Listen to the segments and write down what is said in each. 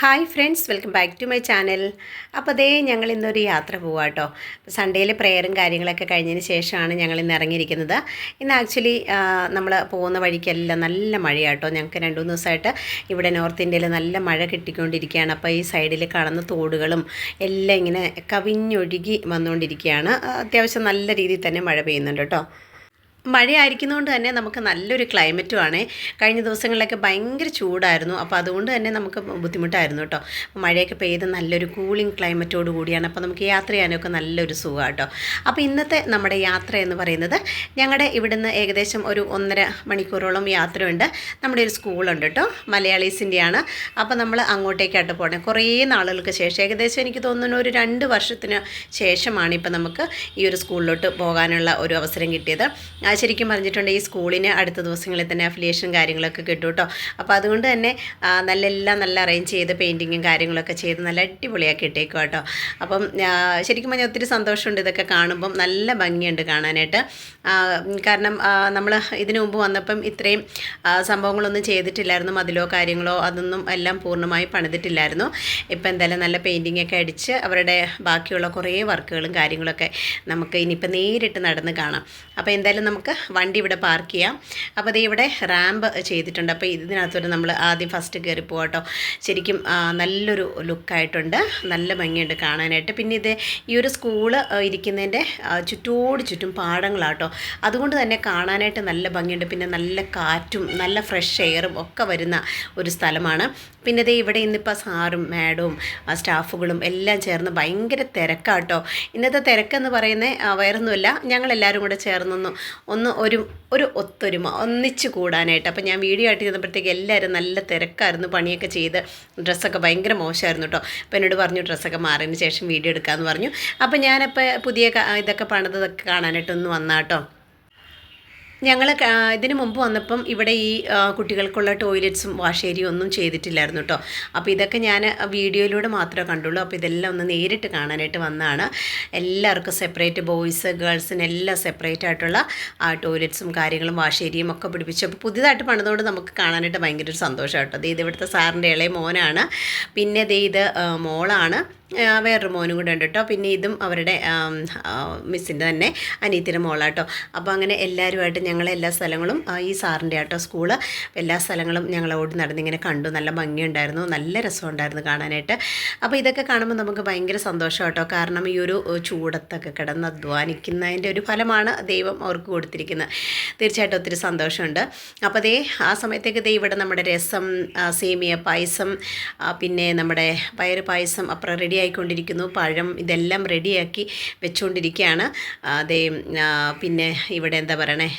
Hi friends welcome back to my channel അപ്പോൾ അതേ ഞങ്ങൾ ഇന്നൊരു യാത്ര പോവാം കേട്ടോ സൺഡേയിൽ പ്രെയറും കാര്യങ്ങളൊക്കെ കഴിഞ്ഞതിന് ശേഷമാണ് ഞങ്ങൾ ഇന്ന് ഇറങ്ങിയിരിക്കുന്നത്. ഇന്ന് ആക്ച്വലി നമ്മൾ പോകുന്ന വഴിക്കെല്ലാം നല്ല മഴയാട്ടോ ഞങ്ങൾക്ക് രണ്ട് മൂന്ന് ദിവസമായിട്ട് ഇവിടെ നോർത്ത് ഇന്ത്യയിൽ നല്ല മഴ കിട്ടിക്കൊണ്ടിരിക്കുകയാണ്. അപ്പോൾ ഈ സൈഡിൽ കാണുന്ന തോടുകളും എല്ലാം ഇങ്ങനെ കവിഞ്ഞൊഴുകി വന്നുകൊണ്ടിരിക്കുകയാണ്. അത്യാവശ്യം നല്ല രീതിയിൽ തന്നെ മഴ പെയ്യുന്നുണ്ട് കേട്ടോ മഴയായിരിക്കുന്നതുകൊണ്ട് തന്നെ നമുക്ക് നല്ലൊരു ക്ലൈമറ്റുമാണ് കഴിഞ്ഞ ദിവസങ്ങളിലൊക്കെ ഭയങ്കര ചൂടായിരുന്നു. അപ്പോൾ അതുകൊണ്ട് തന്നെ നമുക്ക് ബുദ്ധിമുട്ടായിരുന്നു കേട്ടോ. മഴയൊക്കെ പെയ്ത് നല്ലൊരു കൂളിംഗ് ക്ലൈമറ്റോട് കൂടിയാണ്. അപ്പോൾ നമുക്ക് യാത്ര ചെയ്യാനൊക്കെ നല്ലൊരു സുഖമാണ് കേട്ടോ. അപ്പോൾ ഇന്നത്തെ നമ്മുടെ യാത്ര എന്ന് പറയുന്നത് ഞങ്ങളുടെ ഇവിടുന്ന് ഏകദേശം ഒരു ഒന്നര മണിക്കൂറോളം യാത്രയുണ്ട്. നമ്മുടെ ഒരു സ്കൂളുണ്ട് കേട്ടോ. മലയാളീസിന്റെയാണ് അപ്പോൾ നമ്മൾ അങ്ങോട്ടേക്കായിട്ട് പോകണം കുറേ നാളുകൾക്ക് ശേഷം. ഏകദേശം എനിക്ക് തോന്നുന്നു ഒരു രണ്ട് വർഷത്തിന് ശേഷമാണ് ഇപ്പോൾ നമുക്ക് ഈ ഒരു സ്കൂളിലോട്ട് പോകാനുള്ള ഒരു അവസരം കിട്ടിയത്. ശരിക്കും പറഞ്ഞിട്ടുണ്ട് ഈ സ്കൂളിന് അടുത്ത ദിവസങ്ങളിൽ തന്നെ അഫിലിയേഷൻ കാര്യങ്ങളൊക്കെ കിട്ടും കേട്ടോ. അപ്പോൾ അതുകൊണ്ട് തന്നെ നല്ല എല്ലാം നല്ല അറേഞ്ച് ചെയ്ത് പെയിന്റിങ്ങും കാര്യങ്ങളൊക്കെ ചെയ്ത് നല്ല അടിപൊളിയാക്കി ഇട്ടേക്കും കേട്ടോ. അപ്പം ശരിക്കും പറഞ്ഞാൽ ഒത്തിരി സന്തോഷമുണ്ട് ഇതൊക്കെ കാണുമ്പം. നല്ല ഭംഗിയുണ്ട് കാണാനായിട്ട്. കാരണം നമ്മൾ ഇതിനു മുമ്പ് വന്നപ്പം ഇത്രയും സംഭവങ്ങളൊന്നും ചെയ്തിട്ടില്ലായിരുന്നു. മതിലോ കാര്യങ്ങളോ അതൊന്നും എല്ലാം പൂർണമായി പണിതിട്ടില്ലായിരുന്നു. ഇപ്പം എന്തായാലും നല്ല പെയിന്റിംഗ് ഒക്കെ അടിച്ച് അവരുടെ ബാക്കിയുള്ള കുറേ വർക്കുകളും കാര്യങ്ങളൊക്കെ നമുക്ക് ഇനിയിപ്പോൾ നേരിട്ട് നടന്ന് കാണാം. അപ്പോൾ എന്തായാലും നമുക്ക് വണ്ടി ഇവിടെ പാർക്ക് ചെയ്യാം. അപ്പോൾ അത് ഇവിടെ റാമ്പ് ചെയ്തിട്ടുണ്ട്. അപ്പോൾ ഇതിനകത്തോട്ട് നമ്മൾ ആദ്യം ഫസ്റ്റ് കയറി പോകട്ടോ ശരിക്കും നല്ലൊരു ലുക്കായിട്ടുണ്ട് നല്ല ഭംഗിയുണ്ട് കാണാനായിട്ട്. പിന്നെ ഇത് ഈ ഒരു സ്കൂൾ ഇരിക്കുന്നതിന്റെ ചുറ്റോട് ചുറ്റും പാടങ്ങളാട്ടോ അതുകൊണ്ട് തന്നെ കാണാനായിട്ട് നല്ല ഭംഗിയുണ്ട്. പിന്നെ നല്ല കാറ്റും നല്ല ഫ്രഷ് എയറും ഒക്കെ വരുന്ന ഒരു സ്ഥലമാണ്. പിന്നെ ദേ ഇവിടെ ഇന്നിപ്പോൾ സാറും മാഡവും സ്റ്റാഫുകളും എല്ലാം ചേർന്ന് ഭയങ്കര തിരക്കാട്ടോ ഇന്നത്തെ തിരക്കെന്ന് പറയുന്നത് വേറൊന്നുമില്ല. ഞങ്ങളെല്ലാവരും കൂടെ ചേർന്നൊന്ന് ഒന്ന് ഒരു ഒരു ഒത്തൊരുമ ഒന്നിച്ച് കൂടാനായിട്ട്. അപ്പോൾ ഞാൻ വീഡിയോ ആയിട്ട് ചെന്നപ്പോഴത്തേക്ക് എല്ലാവരും നല്ല തിരക്കായിരുന്നു. പണിയൊക്കെ ചെയ്ത് ഡ്രസ്സൊക്കെ ഭയങ്കര മോശമായിരുന്നു കേട്ടോ അപ്പോൾ എന്നോട് പറഞ്ഞു ഡ്രസ്സൊക്കെ മാറിയതിന് ശേഷം വീഡിയോ എടുക്കാമെന്ന് പറഞ്ഞു. അപ്പോൾ ഞാനപ്പോൾ പുതിയ ഇതൊക്കെ പണിതൊക്കെ കാണാനായിട്ടൊന്ന് വന്നാട്ടോ. ഞങ്ങൾ ഇതിനു മുമ്പ് വന്നപ്പം ഇവിടെ ഈ കുട്ടികൾക്കുള്ള ടോയ്ലറ്റ്സും വാഷേരിയും ഒന്നും ചെയ്തിട്ടില്ലായിരുന്നു കേട്ടോ അപ്പോൾ ഇതൊക്കെ ഞാൻ വീഡിയോയിലൂടെ മാത്രമേ കണ്ടുള്ളൂ. അപ്പോൾ ഇതെല്ലാം ഒന്ന് നേരിട്ട് കാണാനായിട്ട് വന്നതാണ്. എല്ലാവർക്കും സെപ്പറേറ്റ് ബോയ്സ് ഗേൾസിന് എല്ലാം സെപ്പറേറ്റ് ആയിട്ടുള്ള ടോയ്ലറ്റ്സും കാര്യങ്ങളും വാഷേരിയും ഒക്കെ പിടിപ്പിച്ചു. അപ്പോൾ പുതിയതായിട്ട് പണിതുകൊണ്ട് നമുക്ക് കാണാനായിട്ട് ഭയങ്കര ഒരു സന്തോഷം കേട്ടോ ഇത് ഇവിടുത്തെ സാറിന്റെ ഇളയ മോനാണ്. പിന്നെ ഇത് മോളാണ്. വേറൊരു മോനും കൂടെ ഉണ്ട് കേട്ടോ പിന്നെ ഇതും അവരുടെ മിസ്സിന്റെ തന്നെ അനീത്തിന്റെ മോളാട്ടോ. അപ്പോൾ അങ്ങനെ എല്ലാവരുമായിട്ട് ഞങ്ങൾ എല്ലാ സ്ഥലങ്ങളും ഈ സാറിന്റെ ആട്ടോ സ്കൂൾ. എല്ലാ സ്ഥലങ്ങളും ഞങ്ങൾ ഓടി നടന്നിങ്ങനെ കണ്ടു. നല്ല ഭംഗിയുണ്ടായിരുന്നു. നല്ല രസമുണ്ടായിരുന്നു കാണാനായിട്ട്. അപ്പോൾ ഇതൊക്കെ കാണുമ്പോൾ നമുക്ക് ഭയങ്കര സന്തോഷം കേട്ടോ കാരണം ഈ ഒരു ചൂടത്തൊക്കെ കിടന്ന് അധ്വാനിക്കുന്നതിന്റെ ഒരു ഫലമാണ് ദൈവം അവർക്ക് കൊടുത്തിരിക്കുന്നത്. തീർച്ചയായിട്ടും ഒത്തിരി സന്തോഷമുണ്ട്. അപ്പോൾ അതേ ആ സമയത്തേക്ക് ദൈവം ഇവിടെ നമ്മുടെ രസം സേമിയ പായസം പിന്നെ നമ്മുടെ പയർ പായസം അപ്പുറം റെഡി ആയിക്കൊണ്ടിരിക്കുന്നു പഴം ഇതെല്ലാം റെഡിയാക്കി വെച്ചുകൊണ്ടിരിക്കുകയാണ് അതേ പിന്നെ ഇവിടെ എന്താ പറയണേ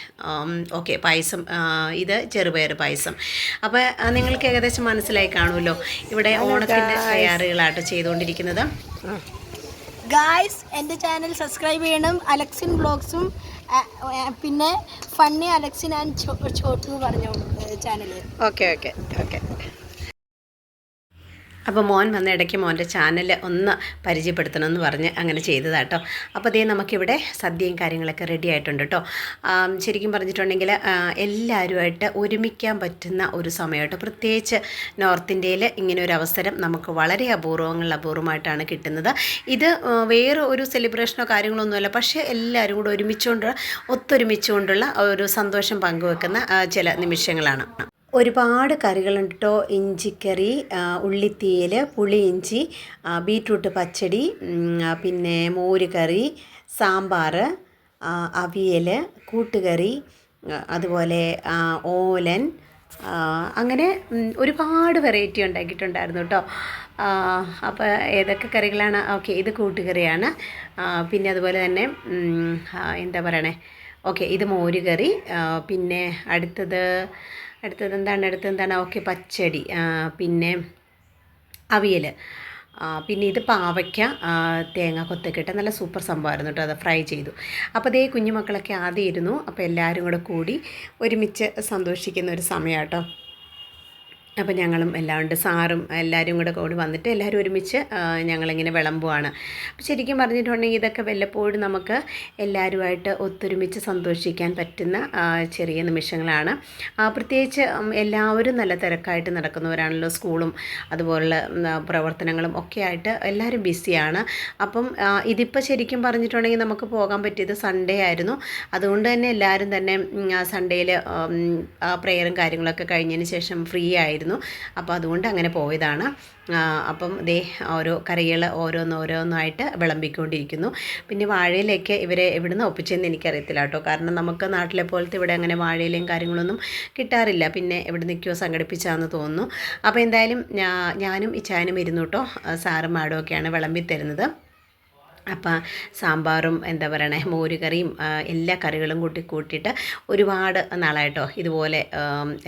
ഓക്കെ പായസം ഇത് ചെറുപയർ പായസം അപ്പോൾ നിങ്ങൾക്ക് ഏകദേശം മനസ്സിലായി കാണുമല്ലോ ഇവിടെ ഓണത്തിന്റെ തയ്യാറുകളാട്ടോ ചെയ്തുകൊണ്ടിരിക്കുന്നത് ഗായ്സ് എന്റെ ചാനൽ സബ്സ്ക്രൈബ് ചെയ്യണം അലക്സിൻ ബ്ലോഗ്സും പിന്നെ ഫണ്ണി അലക്സിൻ ആൻഡ് ചോട്ടു എന്ന് പറഞ്ഞു ചാനൽ ഓക്കെ ഓക്കെ ഓക്കെ അപ്പോൾ മോൻ വന്ന ഇടയ്ക്ക് മോന്റെ ചാനൽ ഒന്ന് പരിചയപ്പെടുത്തണമെന്ന് പറഞ്ഞ് അങ്ങനെ ചെയ്തതാട്ടോ അപ്പോൾ അതേ നമുക്കിവിടെ സദ്യയും കാര്യങ്ങളൊക്കെ റെഡി ആയിട്ടുണ്ട് കേട്ടോ ശരിക്കും പറഞ്ഞിട്ടുണ്ടെങ്കിൽ എല്ലാവരുമായിട്ട് ഒരുമിക്കാൻ പറ്റുന്ന ഒരു സമയം കേട്ടോ പ്രത്യേകിച്ച് നോർത്ത് ഇന്ത്യയിൽ ഇങ്ങനെ ഒരു അവസരം നമുക്ക് വളരെ അപൂർവങ്ങളിൽ അപൂർവമായിട്ടാണ് കിട്ടുന്നത്. ഇത് വേറെ ഒരു സെലിബ്രേഷനോ കാര്യങ്ങളൊന്നുമല്ല പക്ഷേ എല്ലാവരും കൂടെ ഒരുമിച്ചുകൊണ്ട് ഒത്തൊരുമിച്ചുകൊണ്ടുള്ള ഒരു സന്തോഷം പങ്കുവെക്കുന്ന ചില നിമിഷങ്ങളാണ്. ഒരുപാട് കറികളുണ്ട്? കേട്ടോ ഇഞ്ചിക്കറി ഉള്ളിത്തീയൽ പുളിയിഞ്ചി ബീറ്റ്റൂട്ട് പച്ചടി പിന്നെ മോര് കറി സാമ്പാർ അവിയൽ കൂട്ടുകറി അതുപോലെ ഓലൻ അങ്ങനെ ഒരുപാട് വെറൈറ്റി ഉണ്ടാക്കിയിട്ടുണ്ടായിരുന്നു കേട്ടോ അപ്പോൾ ഏതൊക്കെ കറികളാണ്? ഓക്കെ ഇത് കൂട്ടുകറിയാണ്. പിന്നെ അതുപോലെ തന്നെ എന്താ പറയണേ? ഓക്കെ ഇത് മോരുകറി കറി പിന്നെ അടുത്തത് അടുത്തത് എന്താണ്? അടുത്തത് എന്താണ്? ഓക്കെ പച്ചടി. പിന്നെ അവിയൽ പിന്നെ ഇത് പാവയ്ക്ക തേങ്ങ കൊത്തൊക്കെ ഇട്ട് നല്ല സൂപ്പർ സംഭവമായിരുന്നു കേട്ടോ അത് ഫ്രൈ ചെയ്തു. അപ്പോൾ അതേ കുഞ്ഞുമക്കളൊക്കെ ആദ്യം ഇരുന്നു അപ്പോൾ എല്ലാവരും കൂടെ കൂടി ഒരുമിച്ച് സന്തോഷിക്കുന്ന ഒരു സമയം കേട്ടോ അപ്പോൾ ഞങ്ങളും എല്ലാവരുണ്ട് സാറും എല്ലാവരും കൂടെ കൂടി വന്നിട്ട് എല്ലാവരും ഒരുമിച്ച് ഞങ്ങളിങ്ങനെ വിളമ്പുവാണ്. അപ്പോൾ ശരിക്കും പറഞ്ഞിട്ടുണ്ടെങ്കിൽ ഇതൊക്കെ വല്ലപ്പോഴും നമുക്ക് എല്ലാവരുമായിട്ട് ഒത്തൊരുമിച്ച് സന്തോഷിക്കാൻ പറ്റുന്ന ചെറിയ നിമിഷങ്ങളാണ്. പ്രത്യേകിച്ച് എല്ലാവരും നല്ല തിരക്കായിട്ട് നടക്കുന്നവരാണല്ലോ സ്കൂളും അതുപോലുള്ള പ്രവർത്തനങ്ങളും ഒക്കെ ആയിട്ട് എല്ലാവരും ബിസിയാണ്. അപ്പം ഇതിപ്പോൾ ശരിക്കും പറഞ്ഞിട്ടുണ്ടെങ്കിൽ നമുക്ക് പോകാൻ പറ്റിയത് സൺഡേ ആയിരുന്നു. അതുകൊണ്ട് തന്നെ എല്ലാവരും തന്നെ സൺഡേയിൽ പ്രെയറും കാര്യങ്ങളൊക്കെ കഴിഞ്ഞതിന് ശേഷം ഫ്രീ ആയിരുന്നു. അപ്പോൾ അതുകൊണ്ട് അങ്ങനെ പോയതാണ്. അപ്പം ദേ ഓരോ കറികൾ ഓരോന്ന് ഓരോന്നായിട്ട് വിളമ്പിക്കൊണ്ടിരിക്കുന്നു. പിന്നെ വാഴയിലേക്ക് ഇവരെ എവിടുന്ന് ഒപ്പിച്ചെന്ന് എനിക്കറിയത്തില്ല കേട്ടോ. കാരണം നമുക്ക് നാട്ടിലെ പോലത്തെ ഇവിടെ അങ്ങനെ വാഴയിലയും കാര്യങ്ങളൊന്നും കിട്ടാറില്ല. പിന്നെ എവിടെ നിൽക്കുമോ സംഘടിപ്പിച്ചാന്ന് തോന്നുന്നു. അപ്പോൾ എന്തായാലും ഞാനും ഇച്ചാനും ഇരുന്നു കേട്ടോ. സാറും മാഡമൊക്കെയാണ് വിളമ്പി തരുന്നത് അപ്പം സാമ്പാറും എന്താ പറയണേ മോരുകറിയും എല്ലാ കറികളും കൂട്ടി കൂട്ടിയിട്ട് ഒരുപാട് നാളായിട്ടോ ഇതുപോലെ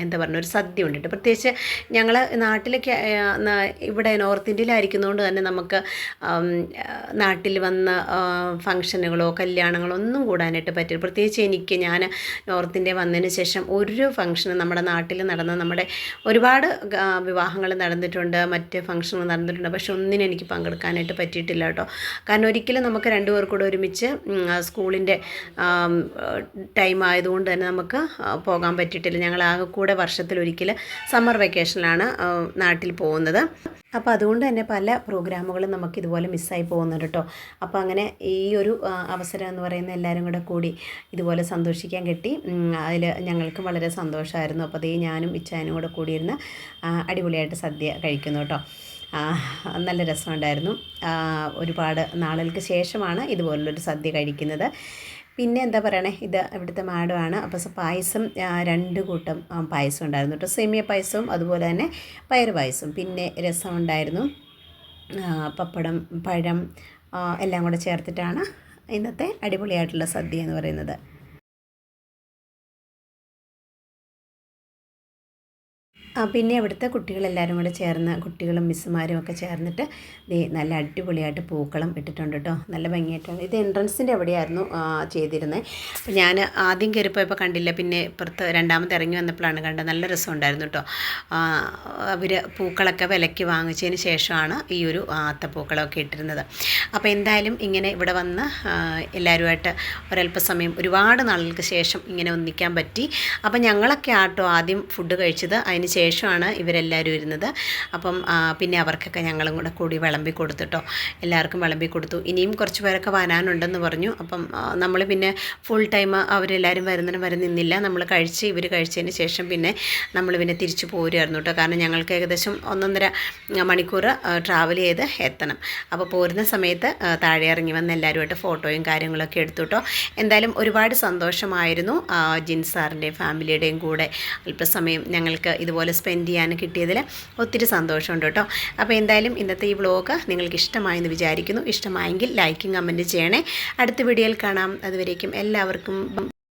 എന്താ പറയുക ഒരു സദ്യ ഉണ്ടിട്ട്. പ്രത്യേകിച്ച് ഞങ്ങൾ നാട്ടിലേക്ക് ഇവിടെ നോർത്ത് ഇന്ത്യയിലായിരിക്കുന്നതുകൊണ്ട് തന്നെ നമുക്ക് നാട്ടിൽ വന്ന ഫങ്ഷനുകളോ കല്യാണങ്ങളോ ഒന്നും കൂടാനായിട്ട് പറ്റില്ല. പ്രത്യേകിച്ച് എനിക്ക് ഞാൻ നോർത്ത് ഇന്ത്യ വന്നതിന് ശേഷം ഒരു ഫംഗ്ഷനും നമ്മുടെ നാട്ടിൽ നടന്ന നമ്മുടെ ഒരുപാട് വിവാഹങ്ങൾ നടന്നിട്ടുണ്ട് മറ്റ് ഫംഗ്ഷനുകൾ നടന്നിട്ടുണ്ട് പക്ഷെ ഒന്നിനും എനിക്ക് പങ്കെടുക്കാനായിട്ട് പറ്റിയിട്ടില്ല കേട്ടോ. കാരണം ഒരിക്കലും നമുക്ക് രണ്ടുപേർക്കൂടെ ഒരുമിച്ച് സ്കൂളിന്റെ ടൈം ആയതുകൊണ്ട് തന്നെ നമുക്ക് പോകാൻ പറ്റിയിട്ടില്ല. ഞങ്ങൾ ആകെ കൂടെ വർഷത്തിൽ ഒരിക്കൽ സമ്മർ വെക്കേഷനിലാണ് നാട്ടിൽ പോകുന്നത്. അപ്പോൾ അതുകൊണ്ട് തന്നെ പല പ്രോഗ്രാമുകളും നമുക്ക് ഇതുപോലെ മിസ്സായി പോകുന്നുണ്ട് കേട്ടോ അപ്പോൾ അങ്ങനെ ഈ ഒരു അവസരം എന്ന് പറയുന്ന എല്ലാവരും കൂടെ കൂടി ഇതുപോലെ സന്തോഷിക്കാൻ കിട്ടി അതിൽ ഞങ്ങൾക്കും വളരെ സന്തോഷമായിരുന്നു. അപ്പോൾ അതേ ഞാനും ഇച്ചാനും കൂടെ കൂടിയിരുന്ന് അടിപൊളിയായിട്ട് സദ്യ കഴിക്കുന്നു കേട്ടോ നല്ല രസമുണ്ടായിരുന്നു. ഒരുപാട് നാളുകൾക്ക് ശേഷമാണ് ഇതുപോലുള്ളൊരു സദ്യ കഴിക്കുന്നത്. പിന്നെ എന്താ പറയണേ ഇത് ഇവിടുത്തെ മാഡമാണ്. അപ്പോൾ പായസം രണ്ട് കൂട്ടം പായസം ഉണ്ടായിരുന്നു കേട്ടോ. സേമിയ പായസവും അതുപോലെ തന്നെ പയർ പായസവും. പിന്നെ രസം ഉണ്ടായിരുന്നു പപ്പടം പഴം എല്ലാം കൂടെ ചേർത്തിട്ടാണ് ഇന്നത്തെ അടിപൊളിയായിട്ടുള്ള സദ്യ എന്ന് പറയുന്നത്. പിന്നെ അവിടുത്തെ കുട്ടികളെല്ലാവരും കൂടെ ചേർന്ന് കുട്ടികളും മിസ്സുമാരും ഒക്കെ ചേർന്നിട്ട് നല്ല അടിപൊളിയായിട്ട് പൂക്കളം ഇട്ടിട്ടുണ്ട് കേട്ടോ നല്ല ഭംഗിയായിട്ടാണ് ഇത് എൻട്രൻസിന്റെ എവിടെയായിരുന്നു ചെയ്തിരുന്നത് അപ്പോൾ ഞാൻ ആദ്യം കയറിപ്പോയപ്പോൾ കണ്ടില്ല. പിന്നെ ഇപ്പുറത്ത് രണ്ടാമത് ഇറങ്ങി വന്നപ്പോഴാണ് കണ്ടത്. നല്ല രസം ഉണ്ടായിരുന്നു കേട്ടോ അവർ പൂക്കളൊക്കെ വിലയ്ക്ക് വാങ്ങിച്ചതിന് ശേഷമാണ് ഈ ഒരു ആത്തപ്പൂക്കളമൊക്കെ ഇട്ടിരുന്നത്. അപ്പോൾ എന്തായാലും ഇങ്ങനെ ഇവിടെ വന്ന് എല്ലാവരുമായിട്ട് ഒരല്പസമയം ഒരുപാട് നാളുകൾക്ക് ശേഷം ഇങ്ങനെ ഒന്നിക്കാൻ പറ്റി. അപ്പോൾ ഞങ്ങളൊക്കെ ആട്ടോ ആദ്യം ഫുഡ് കഴിച്ചത്. അതിന് ശേഷമാണ് ഇവരെല്ലാവരും ഇരുന്നത്. അപ്പം പിന്നെ അവർക്കൊക്കെ ഞങ്ങളും കൂടെ കൂടി വിളമ്പി കൊടുത്തിട്ടോ എല്ലാവർക്കും വിളമ്പി കൊടുത്തു. ഇനിയും കുറച്ച് പേരൊക്കെ വരാനുണ്ടെന്ന് പറഞ്ഞു. അപ്പം നമ്മൾ പിന്നെ ഫുൾ ടൈം അവരെല്ലാവരും വരുന്നതിന് വരെ നിന്നില്ല. നമ്മൾ കഴിച്ച് ഇവർ കഴിച്ചതിന് ശേഷം പിന്നെ നമ്മൾ പിന്നെ തിരിച്ചു പോരുമായിരുന്നു കേട്ടോ കാരണം ഞങ്ങൾക്ക് ഏകദേശം ഒന്നൊന്നര മണിക്കൂർ ട്രാവൽ ചെയ്ത് എത്തണം. അപ്പോൾ പോരുന്ന സമയത്ത് താഴെ ഇറങ്ങി വന്ന് എല്ലാവരുമായിട്ട് ഫോട്ടോയും കാര്യങ്ങളൊക്കെ എടുത്തു കേട്ടോ എന്തായാലും ഒരുപാട് സന്തോഷമായിരുന്നു ജിൻസാറിന്റെയും ജിൻ സാറിന്റെയും ഫാമിലിയുടെയും കൂടെ. അല്പസമയം ഞങ്ങൾക്ക് ഇതുപോലെ സ്പെൻഡ് ചെയ്യാൻ കിട്ടിയതിൽ ഒത്തിരി സന്തോഷമുണ്ട് കേട്ടോ. അപ്പോൾ എന്തായാലും ഇന്നത്തെ ഈ വ്ളോഗ് നിങ്ങൾക്ക് ഇഷ്ടമായെന്ന് വിചാരിക്കുന്നു. ഇഷ്ടമായെങ്കിൽ ലൈക്കും കമന്റ് ചെയ്യണേ. അടുത്ത വീഡിയോയിൽ കാണാം. അതുവരേക്കും എല്ലാവർക്കും